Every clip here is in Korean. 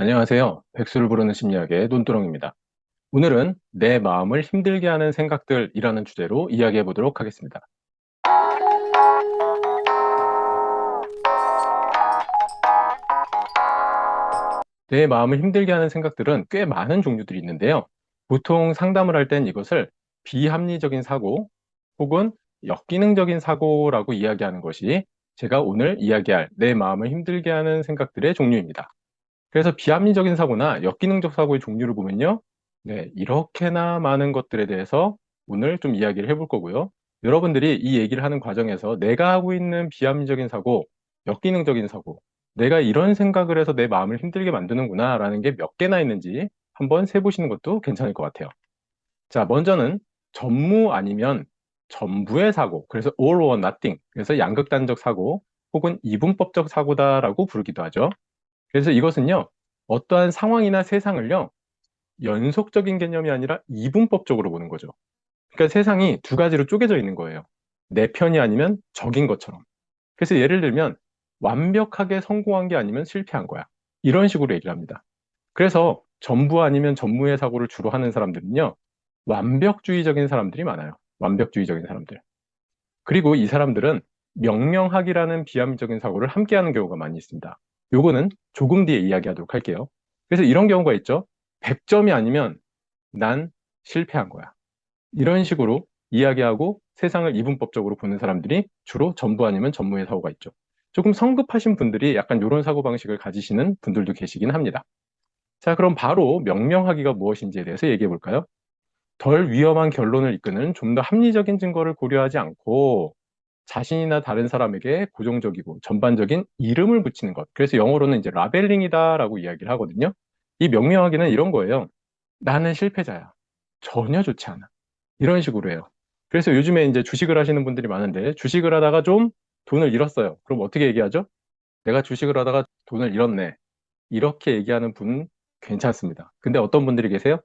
안녕하세요. 백수를 부르는 심리학의 논두렁입니다. 오늘은 내 마음을 힘들게 하는 생각들이라는 주제로 이야기해 보도록 하겠습니다. 내 마음을 힘들게 하는 생각들은 꽤 많은 종류들이 있는데요. 보통 상담을 할 땐 이것을 비합리적인 사고 혹은 역기능적인 사고라고 이야기하는 것이 제가 오늘 이야기할 내 마음을 힘들게 하는 생각들의 종류입니다. 그래서 비합리적인 사고나 역기능적 사고의 종류를 보면요. 네, 이렇게나 많은 것들에 대해서 오늘 좀 이야기를 해볼 거고요. 여러분들이 이 얘기를 하는 과정에서 내가 하고 있는 비합리적인 사고, 역기능적인 사고, 내가 이런 생각을 해서 내 마음을 힘들게 만드는구나 라는 게 몇 개나 있는지 한번 세보시는 것도 괜찮을 것 같아요. 자, 먼저는 전무 아니면 전부의 사고, 그래서 all or nothing, 그래서 양극단적 사고 혹은 이분법적 사고다라고 부르기도 하죠. 그래서 이것은요, 어떠한 상황이나 세상을요, 연속적인 개념이 아니라 이분법적으로 보는 거죠. 그러니까 세상이 두 가지로 쪼개져 있는 거예요. 내 편이 아니면 적인 것처럼. 그래서 예를 들면 완벽하게 성공한 게 아니면 실패한 거야. 이런 식으로 얘기를 합니다. 그래서 전부 아니면 전무의 사고를 주로 하는 사람들은요, 완벽주의적인 사람들이 많아요. 완벽주의적인 사람들. 그리고 이 사람들은 명명학이라는 비합리적인 사고를 함께 하는 경우가 많이 있습니다. 요거는 조금 뒤에 이야기하도록 할게요. 그래서 이런 경우가 있죠. 100점이 아니면 난 실패한 거야. 이런 식으로 이야기하고 세상을 이분법적으로 보는 사람들이 주로 전부 아니면 전무의 사고가 있죠. 조금 성급하신 분들이 약간 이런 사고방식을 가지시는 분들도 계시긴 합니다. 자, 그럼 바로 명명하기가 무엇인지에 대해서 얘기해 볼까요? 덜 위험한 결론을 이끄는 좀 더 합리적인 증거를 고려하지 않고 자신이나 다른 사람에게 고정적이고 전반적인 이름을 붙이는 것. 그래서 영어로는 이제 라벨링이다라고 이야기를 하거든요. 이 명명하기는 이런 거예요. 나는 실패자야. 전혀 좋지 않아. 이런 식으로 해요. 그래서 요즘에 이제 주식을 하시는 분들이 많은데 주식을 하다가 좀 돈을 잃었어요. 그럼 어떻게 얘기하죠? 내가 주식을 하다가 돈을 잃었네. 이렇게 얘기하는 분 괜찮습니다. 근데 어떤 분들이 계세요?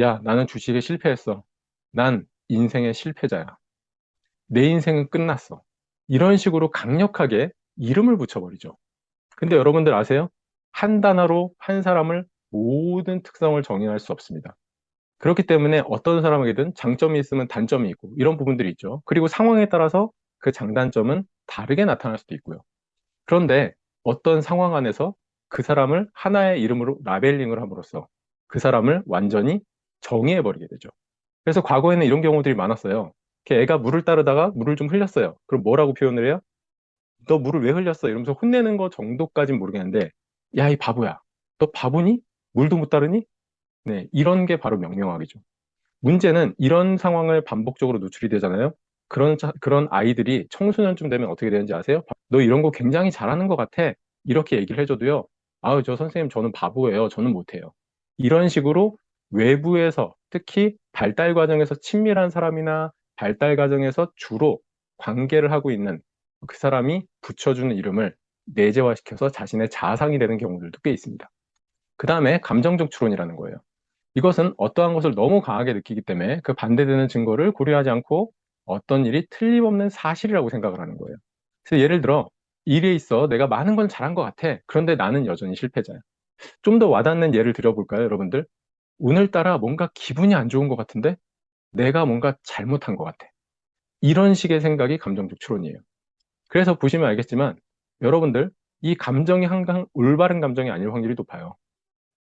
야, 나는 주식에 실패했어. 난 인생의 실패자야. 내 인생은 끝났어. 이런 식으로 강력하게 이름을 붙여버리죠. 근데 여러분들 아세요? 한 단어로 한 사람을 모든 특성을 정의할 수 없습니다. 그렇기 때문에 어떤 사람에게든 장점이 있으면 단점이 있고 이런 부분들이 있죠. 그리고 상황에 따라서 그 장단점은 다르게 나타날 수도 있고요. 그런데 어떤 상황 안에서 그 사람을 하나의 이름으로 라벨링을 함으로써 그 사람을 완전히 정의해버리게 되죠. 그래서 과거에는 이런 경우들이 많았어요. 애가 물을 따르다가 물을 좀 흘렸어요. 그럼 뭐라고 표현을 해요? 너 물을 왜 흘렸어? 이러면서 혼내는 거 정도까진 모르겠는데, 야, 이 바보야. 너 바보니? 물도 못 따르니? 네, 이런 게 바로 명명학이죠. 문제는 이런 상황을 반복적으로 노출이 되잖아요. 그런, 자, 그런 아이들이 청소년쯤 되면 어떻게 되는지 아세요? 너 이런 거 굉장히 잘하는 것 같아. 이렇게 얘기를 해줘도요. 아우, 저 선생님, 저는 바보예요. 저는 못해요. 이런 식으로 외부에서 특히 발달 과정에서 친밀한 사람이나 발달 과정에서 주로 관계를 하고 있는 그 사람이 붙여주는 이름을 내재화시켜서 자신의 자상이 되는 경우들도 꽤 있습니다. 그 다음에 감정적 추론이라는 거예요. 이것은 어떠한 것을 너무 강하게 느끼기 때문에 그 반대되는 증거를 고려하지 않고 어떤 일이 틀림없는 사실이라고 생각을 하는 거예요. 그래서 예를 들어 일에 있어 내가 많은 건 잘한 것 같아. 그런데 나는 여전히 실패자야. 좀 더 와닿는 예를 들어볼까요, 여러분들? 오늘따라 뭔가 기분이 안 좋은 것 같은데 내가 뭔가 잘못한 것 같아. 이런 식의 생각이 감정적 추론이에요. 그래서 보시면 알겠지만 여러분들 이 감정이 항상 올바른 감정이 아닐 확률이 높아요.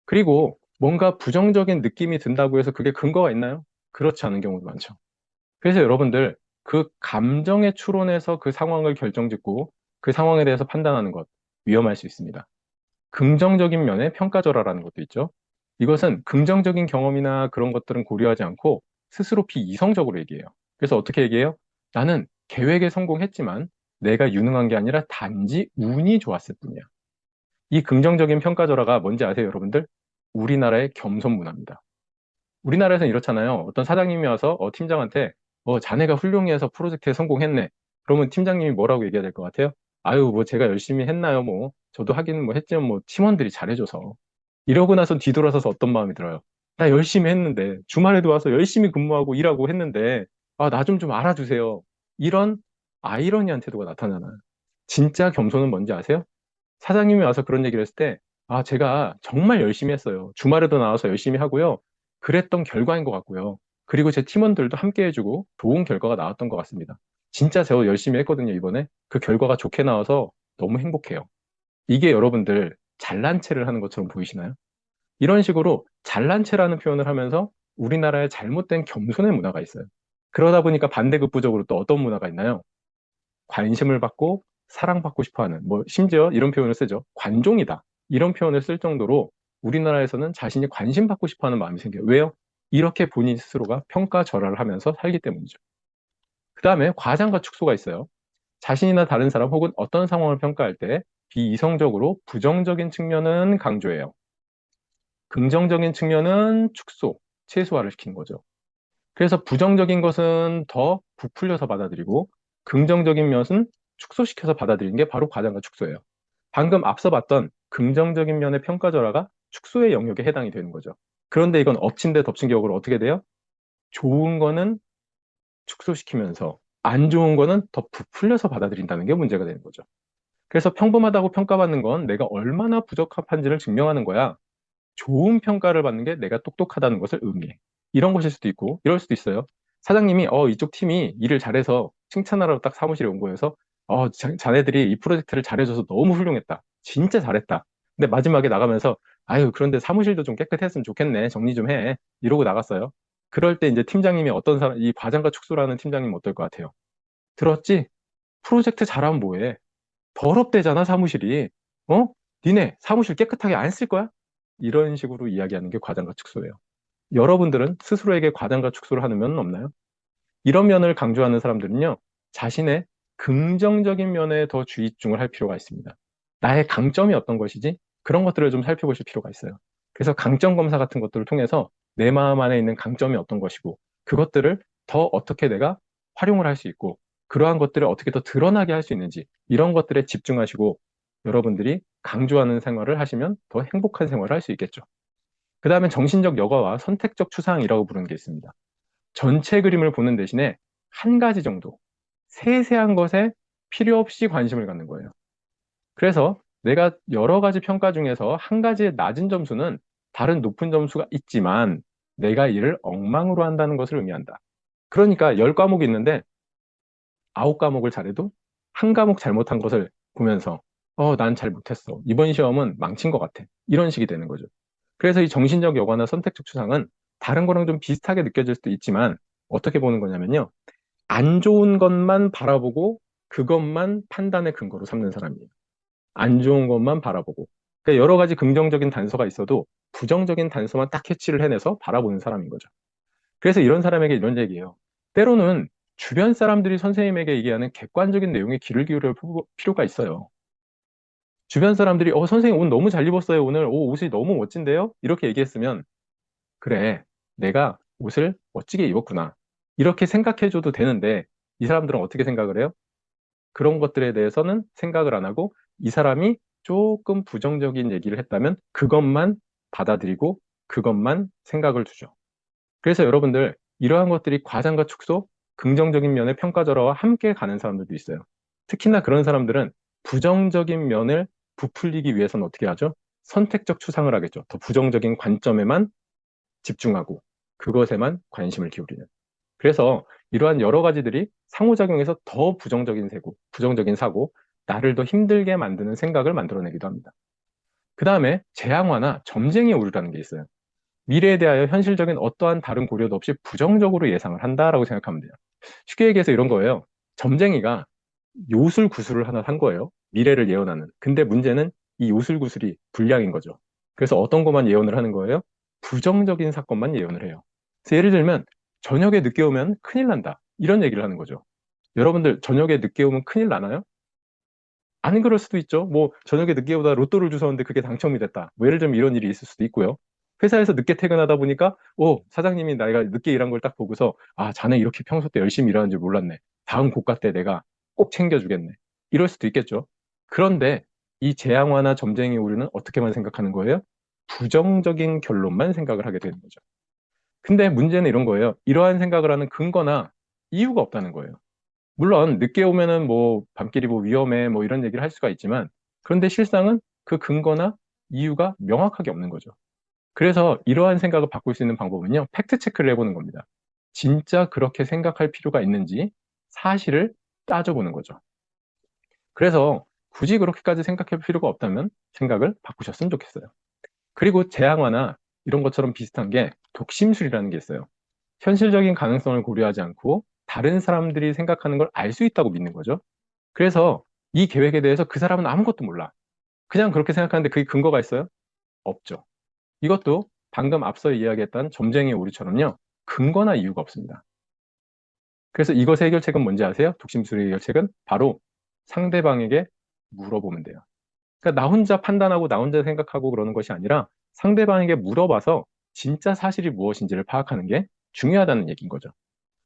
그리고 뭔가 부정적인 느낌이 든다고 해서 그게 근거가 있나요? 그렇지 않은 경우도 많죠. 그래서 여러분들 그 감정의 추론에서 그 상황을 결정짓고 그 상황에 대해서 판단하는 것 위험할 수 있습니다. 긍정적인 면의 평가절하라는 것도 있죠. 이것은 긍정적인 경험이나 그런 것들은 고려하지 않고 스스로 비이성적으로 얘기해요. 그래서 어떻게 얘기해요? 나는 계획에 성공했지만 내가 유능한 게 아니라 단지 운이 좋았을 뿐이야. 이 긍정적인 평가절하가 뭔지 아세요, 여러분들? 우리나라의 겸손 문화입니다. 우리나라에서는 이렇잖아요. 어떤 사장님이 와서 어, 팀장한테 어, 자네가 훌륭해서 프로젝트에 성공했네. 그러면 팀장님이 뭐라고 얘기해야 될 것 같아요? 아유, 뭐 제가 열심히 했나요? 뭐 저도 하기는 뭐 했지만 뭐 팀원들이 잘해줘서 이러고 나서 뒤돌아서서 어떤 마음이 들어요? 나 열심히 했는데, 주말에도 와서 열심히 근무하고 일하고 했는데, 아, 나 좀 좀 알아주세요. 이런 아이러니한 태도가 나타나나요? 진짜 겸손은 뭔지 아세요? 사장님이 와서 그런 얘기를 했을 때, 아, 제가 정말 열심히 했어요. 주말에도 나와서 열심히 하고요. 그랬던 결과인 것 같고요. 그리고 제 팀원들도 함께 해주고 좋은 결과가 나왔던 것 같습니다. 진짜 제가 열심히 했거든요, 이번에. 그 결과가 좋게 나와서 너무 행복해요. 이게 여러분들 잘난 체를 하는 것처럼 보이시나요? 이런 식으로 잘난 체라는 표현을 하면서 우리나라에 잘못된 겸손의 문화가 있어요. 그러다 보니까 반대급부적으로 또 어떤 문화가 있나요? 관심을 받고 사랑받고 싶어 하는, 뭐, 심지어 이런 표현을 쓰죠. 관종이다. 이런 표현을 쓸 정도로 우리나라에서는 자신이 관심받고 싶어 하는 마음이 생겨요. 왜요? 이렇게 본인 스스로가 평가절하를 하면서 살기 때문이죠. 그 다음에 과장과 축소가 있어요. 자신이나 다른 사람 혹은 어떤 상황을 평가할 때 비이성적으로 부정적인 측면은 강조해요. 긍정적인 측면은 축소, 최소화를 시키는 거죠. 그래서 부정적인 것은 더 부풀려서 받아들이고 긍정적인 면은 축소시켜서 받아들이는 게 바로 과장과 축소예요. 방금 앞서 봤던 긍정적인 면의 평가절하가 축소의 영역에 해당이 되는 거죠. 그런데 이건 엎친 데 덮친 격으로 어떻게 돼요? 좋은 거는 축소시키면서 안 좋은 거는 더 부풀려서 받아들인다는 게 문제가 되는 거죠. 그래서 평범하다고 평가받는 건 내가 얼마나 부적합한지를 증명하는 거야. 좋은 평가를 받는 게 내가 똑똑하다는 것을 의미해. 이런 것일 수도 있고, 이럴 수도 있어요. 사장님이, 어, 이쪽 팀이 일을 잘해서 칭찬하러 딱 사무실에 온 거여서, 어, 자, 자네들이 이 프로젝트를 잘해줘서 너무 훌륭했다. 진짜 잘했다. 근데 마지막에 나가면서, 아유, 그런데 사무실도 좀 깨끗했으면 좋겠네. 정리 좀 해. 이러고 나갔어요. 그럴 때 이제 팀장님이 어떤 사람, 이 과장과 축소라는 팀장님 어떨 것 같아요? 들었지? 프로젝트 잘하면 뭐해? 더럽대잖아, 사무실이. 어? 니네 사무실 깨끗하게 안 쓸 거야? 이런 식으로 이야기하는 게 과장과 축소예요. 여러분들은 스스로에게 과장과 축소를 하는 면은 없나요? 이런 면을 강조하는 사람들은요, 자신의 긍정적인 면에 더 주의중을 할 필요가 있습니다. 나의 강점이 어떤 것이지? 그런 것들을 좀 살펴보실 필요가 있어요. 그래서 강점 검사 같은 것들을 통해서 내 마음 안에 있는 강점이 어떤 것이고, 그것들을 더 어떻게 내가 활용을 할 수 있고, 그러한 것들을 어떻게 더 드러나게 할 수 있는지, 이런 것들에 집중하시고, 여러분들이 강조하는 생활을 하시면 더 행복한 생활을 할 수 있겠죠. 그 다음에 정신적 여과와 선택적 추상이라고 부르는 게 있습니다. 전체 그림을 보는 대신에 한 가지 정도, 세세한 것에 필요 없이 관심을 갖는 거예요. 그래서 내가 여러 가지 평가 중에서 한 가지의 낮은 점수는 다른 높은 점수가 있지만 내가 이를 엉망으로 한다는 것을 의미한다. 그러니까 10과목이 있는데 9과목을 잘해도 한 과목 잘못한 것을 보면서 어, 난 잘 못했어. 이번 시험은 망친 것 같아. 이런 식이 되는 거죠. 그래서 이 정신적 여과나 선택적 추상은 다른 거랑 좀 비슷하게 느껴질 수도 있지만 어떻게 보는 거냐면요. 안 좋은 것만 바라보고 그것만 판단의 근거로 삼는 사람이에요. 안 좋은 것만 바라보고. 그러니까 여러 가지 긍정적인 단서가 있어도 부정적인 단서만 딱 캐치를 해내서 바라보는 사람인 거죠. 그래서 이런 사람에게 이런 얘기예요. 때로는 주변 사람들이 선생님에게 얘기하는 객관적인 내용에 귀를 기울일 필요가 있어요. 주변 사람들이 어 선생님 옷 너무 잘 입었어요 오늘 오 옷이 너무 멋진데요 이렇게 얘기했으면 그래 내가 옷을 멋지게 입었구나 이렇게 생각해줘도 되는데 이 사람들은 어떻게 생각을 해요? 그런 것들에 대해서는 생각을 안 하고 이 사람이 조금 부정적인 얘기를 했다면 그것만 받아들이고 그것만 생각을 두죠. 그래서 여러분들 이러한 것들이 과장과 축소, 긍정적인 면의 평가 절하와 함께 가는 사람들도 있어요. 특히나 그런 사람들은 부정적인 면을 부풀리기 위해서는 어떻게 하죠? 선택적 추상을 하겠죠. 더 부정적인 관점에만 집중하고 그것에만 관심을 기울이는. 그래서 이러한 여러 가지들이 상호작용해서 더 부정적인 세고, 부정적인 사고, 나를 더 힘들게 만드는 생각을 만들어내기도 합니다. 그 다음에 재앙화나 점쟁이 오류라는 게 있어요. 미래에 대하여 현실적인 어떠한 다른 고려도 없이 부정적으로 예상을 한다라고 생각하면 돼요. 쉽게 얘기해서 이런 거예요. 점쟁이가 요술 구슬을 하나 산 거예요. 미래를 예언하는. 근데 문제는 이 요술 구슬이 불량인 거죠. 그래서 어떤 것만 예언을 하는 거예요? 부정적인 사건만 예언을 해요. 그래서 예를 들면 저녁에 늦게 오면 큰일 난다. 이런 얘기를 하는 거죠. 여러분들 저녁에 늦게 오면 큰일 나나요? 안 그럴 수도 있죠. 뭐 저녁에 늦게 오다 로또를 주웠는데 그게 당첨이 됐다. 뭐 예를 들면 이런 일이 있을 수도 있고요. 회사에서 늦게 퇴근하다 보니까 오 사장님이 내가 늦게 일한 걸 딱 보고서 아 자네 이렇게 평소 때 열심히 일하는 줄 몰랐네. 다음 고가 때 내가 꼭 챙겨주겠네. 이럴 수도 있겠죠. 그런데 이 재앙화나 점쟁이 오류는 어떻게만 생각하는 거예요? 부정적인 결론만 생각을 하게 되는 거죠. 근데 문제는 이런 거예요. 이러한 생각을 하는 근거나 이유가 없다는 거예요. 물론 늦게 오면은 뭐 밤길이 뭐 위험해 뭐 이런 얘기를 할 수가 있지만 그런데 실상은 그 근거나 이유가 명확하게 없는 거죠. 그래서 이러한 생각을 바꿀 수 있는 방법은요, 팩트 체크를 해보는 겁니다. 진짜 그렇게 생각할 필요가 있는지 사실을 따져보는 거죠. 그래서 굳이 그렇게까지 생각할 필요가 없다면 생각을 바꾸셨으면 좋겠어요. 그리고 재앙화나 이런 것처럼 비슷한 게 독심술이라는 게 있어요. 현실적인 가능성을 고려하지 않고 다른 사람들이 생각하는 걸 알 수 있다고 믿는 거죠. 그래서 이 계획에 대해서 그 사람은 아무것도 몰라. 그냥 그렇게 생각하는데 그게 근거가 있어요? 없죠. 이것도 방금 앞서 이야기했던 점쟁이 오류처럼요. 근거나 이유가 없습니다. 그래서 이것의 해결책은 뭔지 아세요? 독심술의 해결책은 바로 상대방에게 물어보면 돼요. 그러니까 나 혼자 판단하고 나 혼자 생각하고 그러는 것이 아니라 상대방에게 물어봐서 진짜 사실이 무엇인지를 파악하는 게 중요하다는 얘기인 거죠.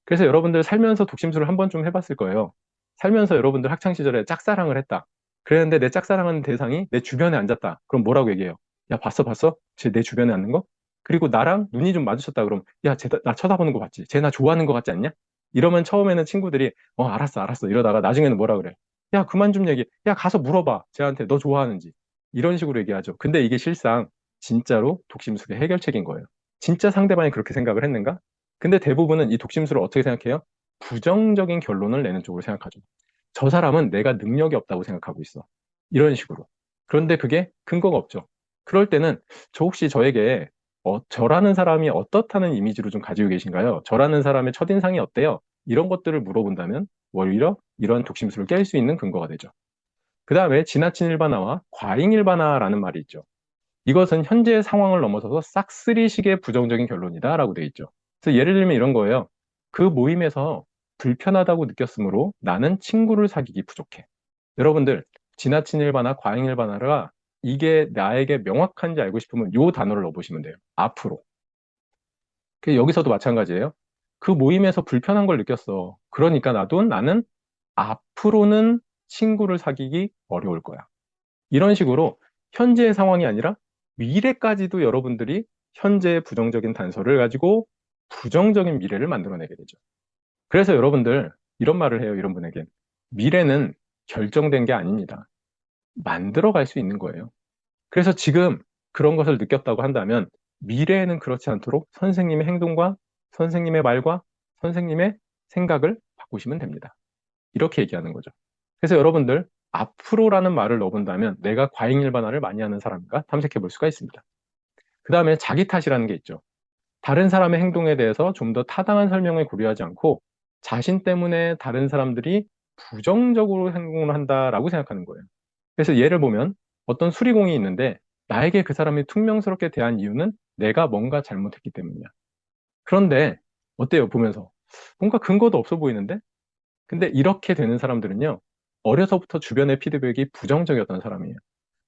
그래서 여러분들 살면서 독심술을 한 번쯤 해봤을 거예요. 살면서 여러분들 학창시절에 짝사랑을 했다. 그랬는데 내 짝사랑하는 대상이 내 주변에 앉았다. 그럼 뭐라고 얘기해요? 야, 봤어, 봤어? 쟤 내 주변에 앉는 거? 그리고 나랑 눈이 좀 마주쳤다. 그럼, 야, 쟤 나 쳐다보는 거 봤지? 쟤 나 좋아하는 거 같지 않냐? 이러면 처음에는 친구들이, 어, 알았어, 알았어. 이러다가 나중에는 뭐라 그래? 야, 그만 좀 얘기. 야, 가서 물어봐. 쟤한테 너 좋아하는지. 이런 식으로 얘기하죠. 근데 이게 실상 진짜로 독심술의 해결책인 거예요. 진짜 상대방이 그렇게 생각을 했는가? 근데 대부분은 이 독심술을 어떻게 생각해요? 부정적인 결론을 내는 쪽으로 생각하죠. 저 사람은 내가 능력이 없다고 생각하고 있어. 이런 식으로. 그런데 그게 근거가 없죠. 그럴 때는 저 혹시 저에게 어, 저라는 사람이 어떻다는 이미지로 좀 가지고 계신가요? 저라는 사람의 첫인상이 어때요? 이런 것들을 물어본다면 오히려 이러한 독심술을 깰 수 있는 근거가 되죠. 그 다음에 지나친 일반화와 과잉 일반화라는 말이 있죠. 이것은 현재의 상황을 넘어서서 싹쓸이식의 부정적인 결론이다 라고 되어 있죠. 그래서 예를 들면 이런 거예요. 그 모임에서 불편하다고 느꼈으므로 나는 친구를 사귀기 부족해. 여러분들 지나친 일반화, 과잉 일반화가 이게 나에게 명확한지 알고 싶으면 이 단어를 넣어보시면 돼요. 앞으로. 여기서도 마찬가지예요. 그 모임에서 불편한 걸 느꼈어. 그러니까 나도 나는 앞으로는 친구를 사귀기 어려울 거야. 이런 식으로 현재의 상황이 아니라 미래까지도 여러분들이 현재의 부정적인 단서를 가지고 부정적인 미래를 만들어내게 되죠. 그래서 여러분들 이런 말을 해요. 이런 분에게. 미래는 결정된 게 아닙니다. 만들어갈 수 있는 거예요. 그래서 지금 그런 것을 느꼈다고 한다면 미래에는 그렇지 않도록 선생님의 행동과 선생님의 말과 선생님의 생각을 바꾸시면 됩니다. 이렇게 얘기하는 거죠. 그래서 여러분들 앞으로라는 말을 넣어본다면 내가 과잉일반화를 많이 하는 사람인가 탐색해 볼 수가 있습니다. 그 다음에 자기 탓이라는 게 있죠. 다른 사람의 행동에 대해서 좀 더 타당한 설명을 고려하지 않고 자신 때문에 다른 사람들이 부정적으로 행동을 한다라고 생각하는 거예요. 그래서 예를 보면 어떤 수리공이 있는데 나에게 그 사람이 퉁명스럽게 대한 이유는 내가 뭔가 잘못했기 때문이야. 그런데 어때요? 보면서 뭔가 근거도 없어 보이는데? 근데 이렇게 되는 사람들은요. 어려서부터 주변의 피드백이 부정적이었던 사람이에요.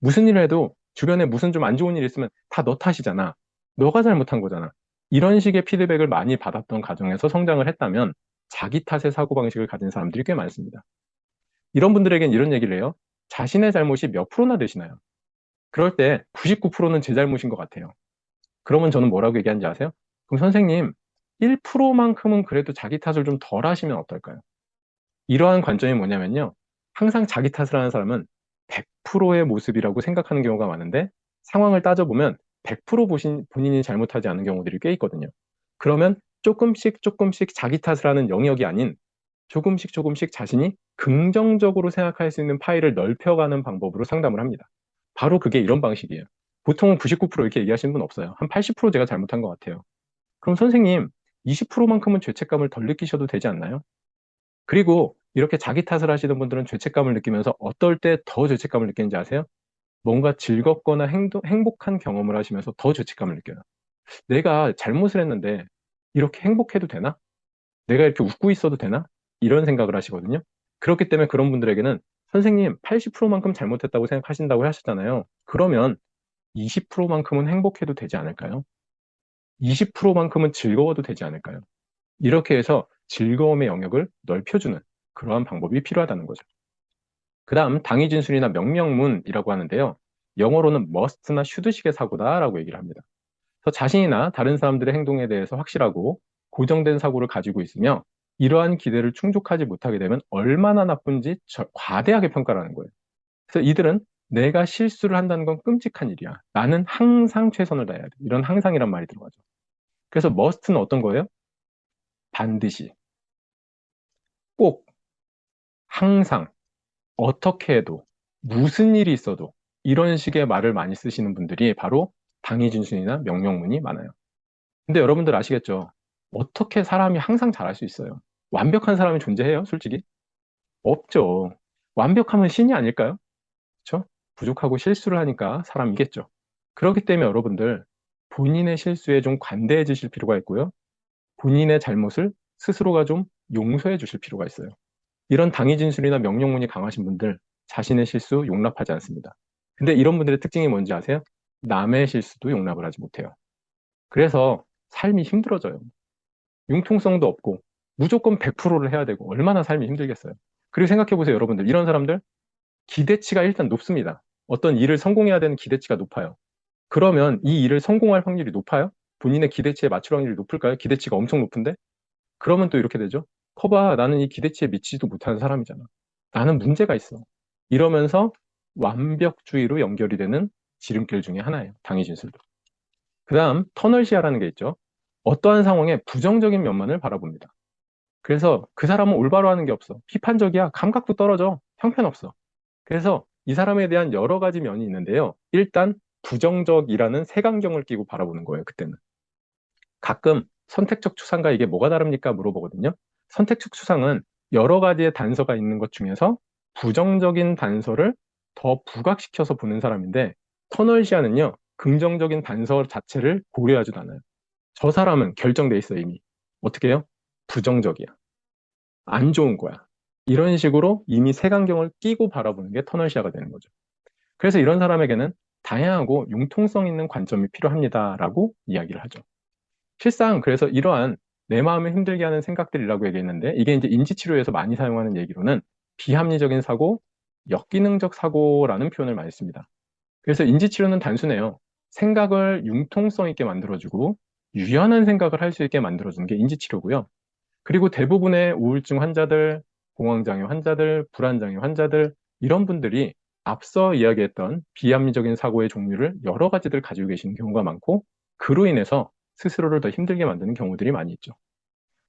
무슨 일을 해도 주변에 무슨 좀 안 좋은 일이 있으면 다 너 탓이잖아. 너가 잘못한 거잖아. 이런 식의 피드백을 많이 받았던 가정에서 성장을 했다면 자기 탓의 사고방식을 가진 사람들이 꽤 많습니다. 이런 분들에겐 이런 얘기를 해요. 자신의 잘못이 몇 프로나 되시나요? 그럴 때 99%는 제 잘못인 것 같아요. 그러면 저는 뭐라고 얘기하는지 아세요? 그럼 선생님, 1%만큼은 그래도 자기 탓을 좀 덜 하시면 어떨까요? 이러한 관점이 뭐냐면요. 항상 자기 탓을 하는 사람은 100%의 모습이라고 생각하는 경우가 많은데 상황을 따져보면 100% 보신, 본인이 잘못하지 않은 경우들이 꽤 있거든요. 그러면 조금씩 조금씩 자기 탓을 하는 영역이 아닌 조금씩 조금씩 자신이 긍정적으로 생각할 수 있는 파일을 넓혀가는 방법으로 상담을 합니다. 바로 그게 이런 방식이에요. 보통은 99% 이렇게 얘기하시는 분 없어요. 한 80% 제가 잘못한 것 같아요. 그럼 선생님, 20%만큼은 죄책감을 덜 느끼셔도 되지 않나요? 그리고 이렇게 자기 탓을 하시는 분들은 죄책감을 느끼면서 어떨 때 더 죄책감을 느끼는지 아세요? 뭔가 즐겁거나 행동, 행복한 경험을 하시면서 더 죄책감을 느껴요. 내가 잘못을 했는데 이렇게 행복해도 되나? 내가 이렇게 웃고 있어도 되나? 이런 생각을 하시거든요. 그렇기 때문에 그런 분들에게는 선생님 80%만큼 잘못했다고 생각하신다고 하셨잖아요. 그러면 20%만큼은 행복해도 되지 않을까요? 20%만큼은 즐거워도 되지 않을까요? 이렇게 해서 즐거움의 영역을 넓혀주는 그러한 방법이 필요하다는 거죠. 그 다음 당위 진술이나 명령문이라고 하는데요. 영어로는 must나 should식의 사고다라고 얘기를 합니다. 그래서 자신이나 다른 사람들의 행동에 대해서 확실하고 고정된 사고를 가지고 있으며 이러한 기대를 충족하지 못하게 되면 얼마나 나쁜지 과대하게 평가를 하는 거예요. 그래서 이들은 내가 실수를 한다는 건 끔찍한 일이야. 나는 항상 최선을 다해야 돼. 이런 항상이란 말이 들어가죠. 그래서 must는 어떤 거예요? 반드시, 꼭, 항상, 어떻게 해도, 무슨 일이 있어도 이런 식의 말을 많이 쓰시는 분들이 바로 당위준순이나 명령문이 많아요. 근데 여러분들 아시겠죠? 어떻게 사람이 항상 잘할 수 있어요? 완벽한 사람이 존재해요? 솔직히? 없죠. 완벽하면 신이 아닐까요? 그렇죠? 부족하고 실수를 하니까 사람이겠죠. 그렇기 때문에 여러분들 본인의 실수에 좀 관대해 주실 필요가 있고요. 본인의 잘못을 스스로가 좀 용서해 주실 필요가 있어요. 이런 당위진술이나 명령문이 강하신 분들 자신의 실수 용납하지 않습니다. 근데 이런 분들의 특징이 뭔지 아세요? 남의 실수도 용납을 하지 못해요. 그래서 삶이 힘들어져요. 융통성도 없고 무조건 100%를 해야 되고 얼마나 삶이 힘들겠어요. 그리고 생각해 보세요, 여러분들. 이런 사람들 기대치가 일단 높습니다. 어떤 일을 성공해야 되는 기대치가 높아요. 그러면 이 일을 성공할 확률이 높아요? 본인의 기대치에 맞출 확률이 높을까요? 기대치가 엄청 높은데? 그러면 또 이렇게 되죠. 커봐, 나는 이 기대치에 미치지도 못하는 사람이잖아. 나는 문제가 있어. 이러면서 완벽주의로 연결이 되는 지름길 중에 하나예요. 당위진술도. 그 다음 터널 시야라는 게 있죠. 어떠한 상황에 부정적인 면만을 바라봅니다. 그래서 그 사람은 올바로 하는 게 없어. 비판적이야. 감각도 떨어져. 형편없어. 그래서 이 사람에 대한 여러 가지 면이 있는데요. 일단 부정적이라는 색안경을 끼고 바라보는 거예요. 그때는. 가끔 선택적 추상과 이게 뭐가 다릅니까? 물어보거든요. 선택적 추상은 여러 가지의 단서가 있는 것 중에서 부정적인 단서를 더 부각시켜서 보는 사람인데 터널 시야는요. 긍정적인 단서 자체를 고려하지도 않아요. 저 사람은 결정돼 있어 이미. 어떻게 해요? 부정적이야. 안 좋은 거야. 이런 식으로 이미 색안경을 끼고 바라보는 게 터널 시야가 되는 거죠. 그래서 이런 사람에게는 다양하고 융통성 있는 관점이 필요합니다라고 이야기를 하죠. 실상 그래서 이러한 내 마음을 힘들게 하는 생각들이라고 얘기했는데 이게 이제 인지치료에서 많이 사용하는 얘기로는 비합리적인 사고, 역기능적 사고라는 표현을 많이 씁니다. 그래서 인지치료는 단순해요. 생각을 융통성 있게 만들어주고 유연한 생각을 할 수 있게 만들어주는 게 인지치료고요. 그리고 대부분의 우울증 환자들, 공황장애 환자들, 불안장애 환자들 이런 분들이 앞서 이야기했던 비합리적인 사고의 종류를 여러 가지들 가지고 계시는 경우가 많고 그로 인해서 스스로를 더 힘들게 만드는 경우들이 많이 있죠.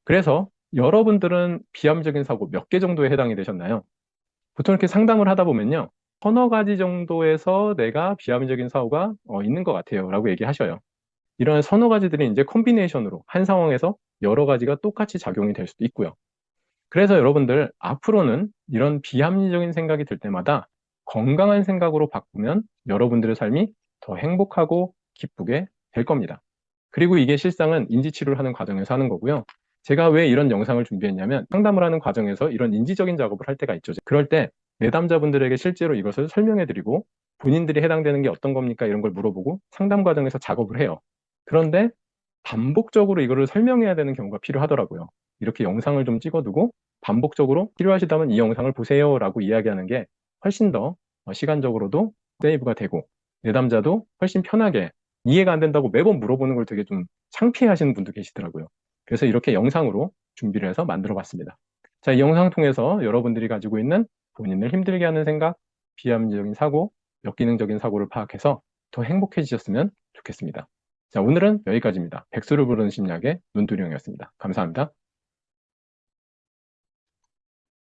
그래서 여러분들은 비합리적인 사고 몇 개 정도에 해당이 되셨나요? 보통 이렇게 상담을 하다 보면요. 서너 가지 정도에서 내가 비합리적인 사고가 어, 있는 것 같아요. 라고 얘기하셔요. 이런 서너 가지들이 이제 콤비네이션으로 한 상황에서 여러 가지가 똑같이 작용이 될 수도 있고요. 그래서 여러분들 앞으로는 이런 비합리적인 생각이 들 때마다 건강한 생각으로 바꾸면 여러분들의 삶이 더 행복하고 기쁘게 될 겁니다. 그리고 이게 실상은 인지치료를 하는 과정에서 하는 거고요. 제가 왜 이런 영상을 준비했냐면 상담을 하는 과정에서 이런 인지적인 작업을 할 때가 있죠. 그럴 때 내담자분들에게 실제로 이것을 설명해 드리고 본인들이 해당되는 게 어떤 겁니까? 이런 걸 물어보고 상담 과정에서 작업을 해요. 그런데 반복적으로 이거를 설명해야 되는 경우가 필요하더라고요. 이렇게 영상을 좀 찍어두고 반복적으로 필요하시다면 이 영상을 보세요 라고 이야기하는 게 훨씬 더 시간적으로도 세이브가 되고 내담자도 훨씬 편하게 이해가 안 된다고 매번 물어보는 걸 되게 좀 창피해 하시는 분도 계시더라고요. 그래서 이렇게 영상으로 준비를 해서 만들어 봤습니다. 자, 이 영상 통해서 여러분들이 가지고 있는 본인을 힘들게 하는 생각, 비합리적인 사고, 역기능적인 사고를 파악해서 더 행복해지셨으면 좋겠습니다. 자, 오늘은 여기까지입니다. 백수를 부르는 심리학의 눈두령이었습니다. 감사합니다.